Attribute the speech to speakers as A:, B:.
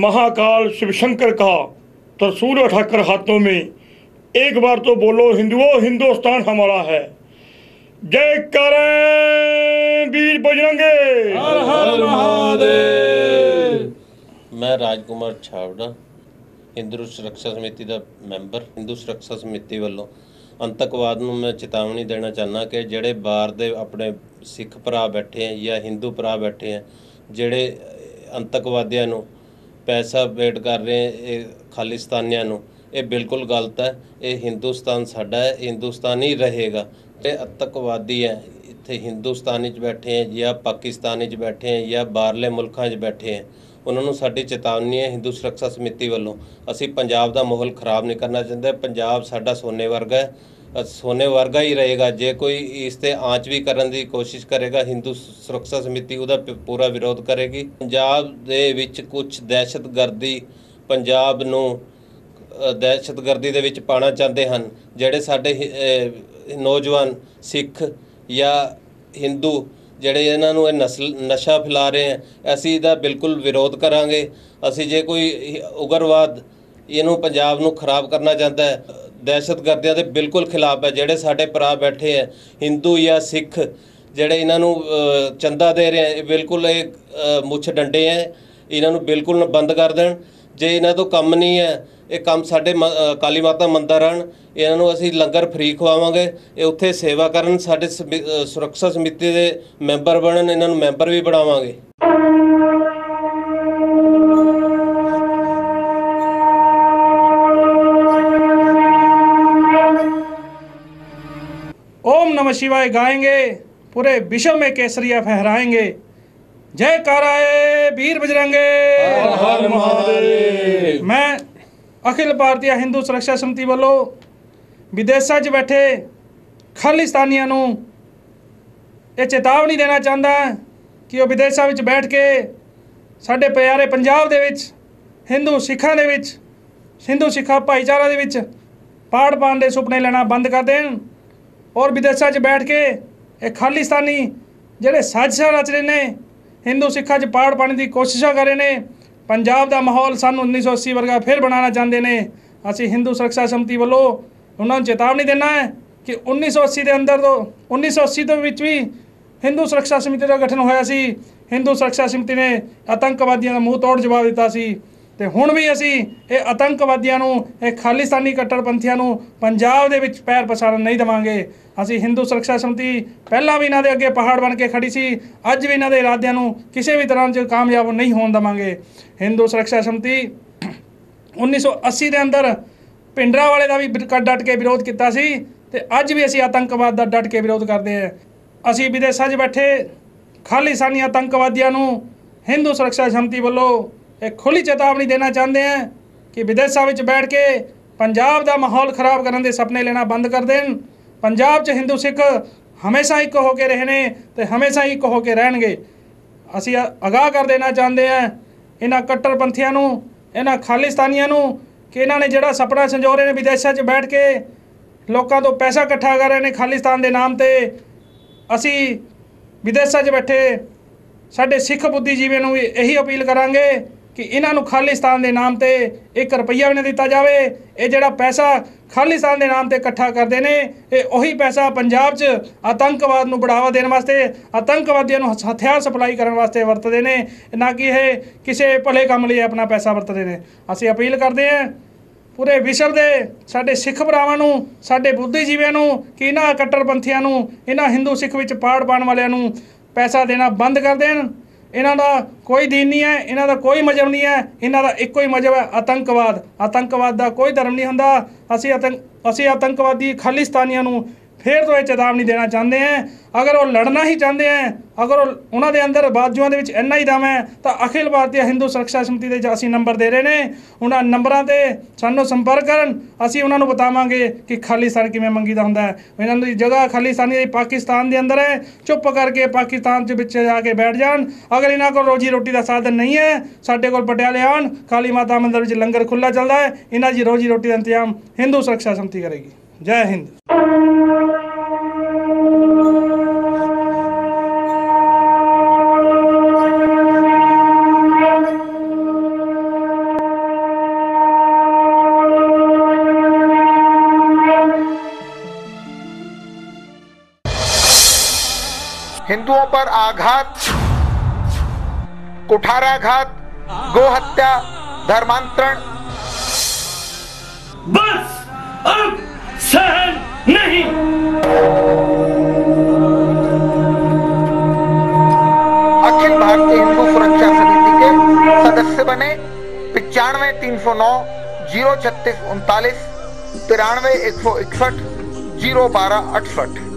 A: महाकाल शिव शंकर का त्रिशूल उठाकर हाथों में एक बार तो बोलो हिंदुओं हिंदुस्तान हमारा है जय करें वीर बजरंगे
B: ਹਰ ਹਰ ਮਹਾਦੇਵ
C: ਮੈਂ ਰਾਜਕੁਮਾਰ ਛਾਵੜਾ ਹਿੰਦੂ ਸੁਰੱਖਿਆ ਸਮਿਤੀ ਦਾ ਮੈਂਬਰ ਹਿੰਦੂ ਸੁਰੱਖਿਆ ਸਮਿਤੀ ਵੱਲੋਂ ਅੰਤਕਵਾਦ ਨੂੰ ਮੈਂ ਚੇਤਾਵਨੀ ਦੇਣਾ ਚਾਹੁੰਦਾ ਕਿ ਜਿਹੜੇ ਬਾਹਰ ਦੇ ਆਪਣੇ ਸਿੱਖ ਭਰਾ ਬੈਠੇ ਆ ਜਾਂ ਹਿੰਦੂ ਭਰਾ ਬੈਠੇ ਆ ਜਿਹੜੇ ਅਹ, ਅੰਤਕਵਾਦੀਆਂ ਨੂੰ ਪੈਸਾ ਵੇਟ ਕਰ ਰਹੇ ਇਹ ਖਾਲਿਸਤਾਨੀਆਂ ਨੂੰ। ਇਹ ਬਿਲਕੁਲ ਗਲਤ ਹੈ। ਇਹ ਹਿੰਦੁਸਤਾਨ ਸਾਡਾ ਹੈ। ਹਿੰਦੁਸਤਾਨ ਹੀ ਰਹੇਗਾ। ਤੇ ਅੰਤਕਵਾਦੀ ਹੈ। ਇੱਥੇ ਹਿੰਦੁਸਤਾਨ 'ਚ ਬੈਠੇ ਹੈ ਜਾਂ ਪਾਕਿਸਤਾਨ 'ਚ ਬੈਠੇ ਹੈ ਜਾਂ ਬਾਹਰਲੇ ਮੁਲਕਾਂ 'ਚ ਬੈਠੇ ਹੈ। ਉਹਨਾਂ ਨੂੰ ਸਾਡੀ ਚੇਤਾਵਨੀ ਹੈ ਹਿੰਦੂ ਸੁਰੱਖਿਆ ਸਮਿਤੀ ਵੱਲੋਂ। ਅਸੀਂ ਪੰਜਾਬ ਦਾ ਮਾਹੌਲ ਖਰਾਬ ਨਹੀਂ ਕਰਨਾ ਚਾਹੁੰਦੇ। ਪੰਜਾਬ ਸਾਡਾ ਸੋਨੇ ਵਰਗਾ ਹੈ। ਅ, ਸੋਨੇ ਵਰਗਾ ਹੀ ਰਹੇਗਾ। ਜੇ ਕੋਈ ਇਸ ਤੇ ਆਂਚ ਵੀ ਕਰਨ ਦੀ ਕੋਸ਼ਿਸ਼ ਕਰੇਗਾ ਹਿੰਦੂ ਸੁਰੱਖਿਆ ਸਮਿਤੀ ਉਹਦਾ ਪ- ਪੂਰਾ ਵਿਰੋਧ ਕਰੇਗੀ। ਪੰਜਾਬ ਦੇ ਵਿੱਚ ਕੁਝ ਦਹਿਸ਼ਤਗਰਦੀ ਪੰਜਾਬ ਨੂੰ ਦਹਿਸ਼ਤਗਰਦੀ ਦੇ ਵਿੱਚ ਪਾਣਾ ਚਾਹੁੰਦੇ ਹਨ ਜਿਹੜੇ ਸਾਡੇ ਨੌਜਵਾਨ ਸਿੱਖ ਜਾਂ ਹਿੰਦੂ ਜਿਹੜੇ ਇਹਨਾਂ ਨੂੰ ਇਹ ਨਸਲ ਨਸ਼ਾ ਫੈਲਾ ਰਹੇ ਹੈ ਅਸੀਂ ਇਹਦਾ ਬਿਲਕੁਲ ਵਿਰੋਧ ਕਰਾਂਗੇ। ਅਸੀਂ ਜੇ ਕੋਈ ਉਗਰਵਾਦ ਇਹਨੂੰ ਪੰਜਾਬ ਨੂੰ ਖਰਾਬ ਕਰਨਾ ਚਾਹੁੰਦਾ ਹੈ ਦਹਿਸ਼ਤਗਰਦੀਆਂ ਦੇ ਬਿਲਕੁਲ ਖਿਲਾਫ ਹੈ, ਜਿਹੜੇ ਸਾਡੇ ਭਰਾ ਬੈਠੇ ਹੈ, ਹਿੰਦੂ ਜਾਂ ਸਿੱਖ, ਜਿਹੜੇ ਇਹਨਾਂ ਨੂੰ ਚੰਦਾ ਦੇ ਰਹੇ ਹੈ, ਇਹ ਬਿਲਕੁਲ ਇਹ ਮੁੱਛ ਡੰਡੇ ਹੈ, ਇਹਨਾਂ ਨੂੰ ਬਿਲਕੁਲ ਬੰਦ ਕਰ ਦੇਣ। ਜੇ ਇਹਨਾਂ ਤੋਂ ਕੰਮ ਨਹੀਂ ਹੈ, ਇਹ ਕੰਮ ਸਾਡੇ ਮ- ਕਾਲੀ ਮਾਤਾ ਮੰਦਰ ਹਨ ਇਹਨਾਂ ਨੂੰ ਅਸੀਂ ਲੰਗਰ ਫ੍ਰੀ ਖਵਾਵਾਂਗੇ, ਇਹ ਉੱਥੇ ਸੇਵਾ ਕਰਨ, ਸਾਡੇ ਸਮਿ- ਸੁਰੱਖਿਆ ਸਮਿਤੀ ਦੇ ਮੈਂਬਰ ਬਣਨ, ਇਹਨਾਂ ਨੂੰ ਮੈਂਬਰ ਵੀ ਬਣਾਵਾਂਗੇ।
B: नमः शिवाय गाएंगे पूरे विश्व में केसरिया फहराएंगे जय काराए वीर बजरंगे
A: हर हर महादेव
B: ਮੈਂ ਅਖਿਲ ਭਾਰਤੀ ਹਿੰਦੂ ਸੁਰੱਖਿਆ ਸਮਿਤੀ ਵੱਲੋਂ ਵਿਦੇਸ਼ਾਂ 'ਚ ਬੈਠੇ ਖਾਲਿਸਤਾਨੀਆਂ ਨੂੰ ਇਹ ਚੇਤਾਵਨੀ ਦੇਣਾ ਚਾਹੁੰਦਾ ਹਾਂ ਕਿ ਉਹ ਵਿਦੇਸ਼ਾਂ ਵਿੱਚ ਬੈਠ ਕੇ ਸਾਡੇ ਪਿਆਰੇ ਪੰਜਾਬ ਦੇ ਵਿੱਚ ਹਿੰਦੂ ਸਿੱਖਾਂ ਦੇ ਵਿੱਚ ਹਿੰਦੂ ਸਿੱਖਾਂ ਭਾਈਚਾਰਾ ਦੇ ਵਿੱਚ ਪਾੜ ਪਾਉਣ ਦੇ ਸੁਪਨੇ ਲੈਣਾ ਬੰਦ ਕਰ ਦੇਣ ਔਰ ਵਿਦੇਸ਼ਾਂ 'ਚ ਬੈਠ ਕੇ ਇਹ ਖਾਲਿਸਤਾਨੀ ਜਿਹੜੇ ਸਾਜ਼ਿਸ਼ਾਂ ਰਚ ਰਹੇ ਨੇ, ਹਿੰਦੂ ਸਿੱਖਾਂ 'ਚ ਪਾੜ ਪਾਉਣ ਦੀ ਕੋਸ਼ਿਸ਼ਾਂ ਕਰ ਰਹੇ ਨੇ, ਪੰਜਾਬ ਦਾ ਮਾਹੌਲ ਸਾਨੂੰ 1980 ਵਰਗਾ ਫਿਰ ਬਣਾਉਣਾ ਚਾਹੁੰਦੇ ਨੇ। ਅਸੀਂ ਹਿੰਦੂ ਸੁਰੱਖਿਆ ਸਮਿਤੀ ਵੱਲੋਂ ਉਹਨਾਂ ਨੂੰ ਚੇਤਾਵਨੀ ਦੇਣਾ ਹੈ ਕਿ 1980 ਦੇ ਅੰਦਰ ਤੋਂ 1980 ਦੇ ਵਿੱਚ ਵੀ ਹਿੰਦੂ ਸੁਰੱਖਿਆ ਸਮਿਤੀ ਦਾ ਗਠਨ ਹੋਇਆ ਸੀ। ਹਿੰਦੂ ਸੁਰੱਖਿਆ ਸਮਿਤੀ ਨੇ ਆਤੰਕਵਾਦੀਆਂ ਦਾ ਮੂੰਹ ਤੋੜ ਜਵਾਬ ਦਿੱਤਾ ਸੀ। ਤੇ ਹੁਣ ਵੀ ਅਸੀਂ ਇਹ ਆਤੰਕਵਾਦੀਆਂ ਨੂੰ, ਇਹ ਖਾਲਿਸਤਾਨੀ ਕੱਟੜਪੰਥੀਆਂ ਨੂੰ ਪੰਜਾਬ ਦੇ ਵਿੱਚ ਪੈਰ ਪਸਾਰਨ ਨਹੀਂ ਦੇਵਾਂਗੇ। ਅਸੀਂ ਹਿੰਦੂ ਸੁਰੱਖਿਆ ਸਮਿਤੀ ਪਹਿਲਾਂ ਵੀ ਇਹਨਾਂ ਦੇ ਅੱਗੇ ਪਹਾੜ ਬਣ ਕੇ ਖੜੀ ਸੀ, ਅੱਜ ਵੀ ਇਹਨਾਂ ਦੇ ਇਰਾਦਿਆਂ ਨੂੰ ਕਿਸੇ ਵੀ ਤਰ੍ਹਾਂ 'ਚ ਕਾਮਯਾਬ ਨਹੀਂ ਹੋਣ ਦੇਵਾਂਗੇ। ਹਿੰਦੂ ਸੁਰੱਖਿਆ ਸਮਿਤੀ 1980 ਦੇ ਅੰਦਰ ਪਿੰਡਰਾ ਵਾਲੇ ਦਾ ਵੀ ਬਿਰ- ਡਟ ਕੇ ਵਿਰੋਧ ਕੀਤਾ ਸੀ ਤੇ ਅੱਜ ਵੀ ਅਸੀਂ ਆਤੰਕਵਾਦ ਦਾ ਡਟ ਕੇ ਵਿਰੋਧ ਕਰਦੇ ਹਾਂ। ਅਸੀਂ ਵਿਦੇਸ਼ਾਂ 'ਚ ਬੈਠੇ, ਖਾਲਿਸਤਾਨੀ ਆਤੰਕਵਾਦੀਆਂ ਨੂੰ ਹਿੰਦੂ ਸੁਰੱਖਿਆ ਸਮਿਤੀ ਵੱਲੋਂ ਇਹ ਖੁੱਲੀ ਚੇਤਾਵਨੀ ਦੇਣਾ ਚਾਹੁੰਦੇ ਹਾਂ ਕਿ ਵਿਦੇਸ਼ਾਂ ਵਿੱਚ ਬੈਠ ਕੇ ਪੰਜਾਬ ਦਾ ਮਾਹੌਲ ਖਰਾਬ ਕਰਨ ਦੇ ਸੁਪਨੇ ਲੈਣਾ ਬੰਦ ਕਰ ਦੇਣ। ਪੰਜਾਬ 'ਚ ਹਿੰਦੂ, ਸਿੱਖ ਹਮੇਸ਼ਾ ਇੱਕ ਹੋ ਕੇ ਰਹੇ ਨੇ ਤੇ ਹਮੇਸ਼ਾ ਇੱਕ ਹੋ ਕੇ ਰਹਿਣਗੇ। ਅਸੀਂ ਅ- ਅਗਾਹ ਕਰ ਦੇਣਾ ਚਾਹੁੰਦੇ ਹਾਂ ਇਹਨਾਂ ਕੱਟੜਪੰਥੀਆਂ ਨੂੰ, ਇਹਨਾਂ ਖਾਲਿਸਤਾਨੀਆਂ ਨੂੰ ਕਿ ਇਹਨਾਂ ਨੇ ਜਿਹੜਾ ਸੁਪਨਾ ਸੰਜੋ ਰਹੇ ਨੇ ਵਿਦੇਸ਼ਾਂ 'ਚ ਬੈਠ ਕੇ ਲੋਕਾਂ ਤੋਂ ਪੈਸਾ ਇਕੱਠਾ ਕਰ ਰਹੇ ਨੇ ਖਾਲਿਸਤਾਨ ਦੇ ਨਾਮ ਤੇ, ਅਸੀਂ ਵਿਦੇਸ਼ਾਂ 'ਚ ਬੈਠੇ ਸਾਡੇ ਸਿੱਖ ਬੁੱਧੀਜੀਵੀਆਂ ਨੂੰ ਵੀ ਇਹੀ ਅਪੀਲ ਕਰਾਂਗੇ ਕਿ ਇਹਨਾਂ ਨੂੰ ਖਾਲਿਸਤਾਨ ਦੇ ਨਾਮ ਤੇ 1 ਰੁਪਈਆ ਵੀ ਨਾ ਦਿੱਤਾ ਜਾਵੇ। ਇਹ ਜਿਹੜਾ ਪੈਸਾ ਖਾਲਿਸਤਾਨ ਦੇ ਨਾਮ ਤੇ ਇਕੱਠਾ ਕਰਦੇ ਨੇ, ਇਹ ਉਹੀ ਪੈਸਾ ਪੰਜਾਬ 'ਚ ਆਤੰਕਵਾਦ ਨੂੰ ਬੜਾਵਾ ਦੇਣ ਵਾਸਤੇ, ਆਤੰਕਵਾਦੀਆਂ ਨੂੰ ਹਥ- ਹਥਿਆਰ ਸਪਲਾਈ ਕਰਨ ਵਾਸਤੇ ਵਰਤਦੇ ਨੇ, ਨਾ ਕਿ ਇਹ ਕਿਸੇ ਭਲੇ ਕੰਮ ਲਈ ਆਪਣਾ ਪੈਸਾ ਵਰਤਦੇ ਨੇ। ਅਸੀਂ ਅਪੀਲ ਕਰਦੇ ਹਾਂ, ਪੂਰੇ ਵਿਸ਼ਵ ਦੇ ਸਾਡੇ ਸਿੱਖ ਭਰਾਵਾਂ ਨੂੰ, ਸਾਡੇ ਬੁੱਧੀਜੀਵੀਆਂ ਨੂੰ, ਕਿ ਇਹਨਾਂ ਕੱਟੜਪੰਥੀਆਂ ਨੂੰ, ਇਹਨਾਂ ਹਿੰਦੂ ਸਿੱਖ ਵਿੱਚ ਪਾੜ ਪਾਉਣ ਵਾਲਿਆਂ ਨੂੰ ਪੈਸਾ ਦੇਣਾ ਬੰਦ ਕਰ ਦੇਣ। ਇਹਨਾਂ ਦਾ ਕੋਈ ਦੀਨ ਨਹੀਂ ਹੈ, ਇਹਨਾਂ ਦਾ ਕੋਈ ਮਜ਼ਹਬ ਨਹੀਂ ਹੈ, ਇਹਨਾਂ ਦਾ ਇੱਕੋ ਹੀ ਮਜ਼ਹਬ ਹੈ, ਆਤੰਕਵਾਦ। ਆਤੰਕਵਾਦ ਦਾ ਕੋਈ ਧਰਮ ਨਹੀਂ ਹੁੰਦਾ। ਅਸੀਂ ਆਤੰਕ ਅਸੀਂ ਆਤੰਕਵਾਦੀ ਖਾਲਿਸਤਾਨੀਆਂ ਨੂੰ ਫਿਰ ਤੋਂ ਇਹ ਚੇਤਾਵਨੀ ਦੇਣਾ ਚਾਹੁੰਦੇ ਹਾਂ ਅਗਰ ਉਹ ਲੜਨਾ ਹੀ ਚਾਹੁੰਦੇ ਹੈ ਅਗਰ ਉਹ ਉਹਨਾਂ ਦੇ ਅੰਦਰ ਬਾਜੂਆਂ ਦੇ ਵਿੱਚ ਇੰਨਾ ਹੀ ਦਮ ਹੈ, ਤਾਂ ਅਖਿਲ ਭਾਰਤੀ ਹਿੰਦੂ ਸੁਰੱਖਿਆ ਸਮਿਤੀ ਦੇ ਅਸੀਂ ਨੰਬਰ ਦੇ ਰਹੇ ਨੇ, ਉਹਨਾਂ ਨੰਬਰਾਂ ਤੇ ਸਾਨੂੰ ਸੰਪਰਕ ਕਰਨ। ਅਸੀਂ ਉਹਨਾਂ ਨੂੰ ਬਤਾਵਾਂਗੇ ਕਿ ਖਾਲਿਸਤਾਨ ਕਿਵੇਂ ਮੰਗੀਦਾ ਹੁੰਦਾ ਹੈ। ਇਹਨਾਂ ਦੀ ਜਗ੍ਹਾ ਖਾਲਿਸਤਾਨੀ ਪਾਕਿਸਤਾਨ ਦੇ ਅੰਦਰ ਹੈ। ਚੁੱਪ ਕਰਕੇ ਪਾਕਿਸਤਾਨ ਦੇ ਵਿੱਚ ਜਾ ਕੇ ਬੈਠ ਜਾਣ। ਅਗਰ ਇਹਨਾਂ ਕੋਲ ਰੋਜੀ ਰੋਟੀ ਦਾ ਸਾਧਨ ਨਹੀਂ ਹੈ, ਸਾਡੇ ਕੋਲ ਪਟਿਆਲੇ ਆਉਣ ਕਾਲੀ ਮਾਤਾ ਮੰਦਰ ਵਿੱਚ ਲੰਗਰ ਖੁੱਲਾ ਚੱਲਦਾ ਹੈ, ਇਹਨਾਂ ਦੀ ਰੋਜੀ ਰੋਟੀ ਦਾ ਇੰਤਜ਼ਾਮ ਹਿੰਦੂ ਸੁਰੱਖਿਆ ਸਮਿਤੀ ਕਰੇਗੀ। ਜੈ ਹਿੰਦ।
D: हिंदुओं पर आघात कुठाराघात गोहत्या धर्मांतरण।
A: बस अब सहन नहीं।
D: अखिल भारतीय हिंदू सुरक्षा समिति के सदस्य बने पिचानवे तीन सौ नौ ज़ीरो छत्तीस उनतालीस तिरानवे एक सौ इकसठ ज़ीरो बारह अड़सठ।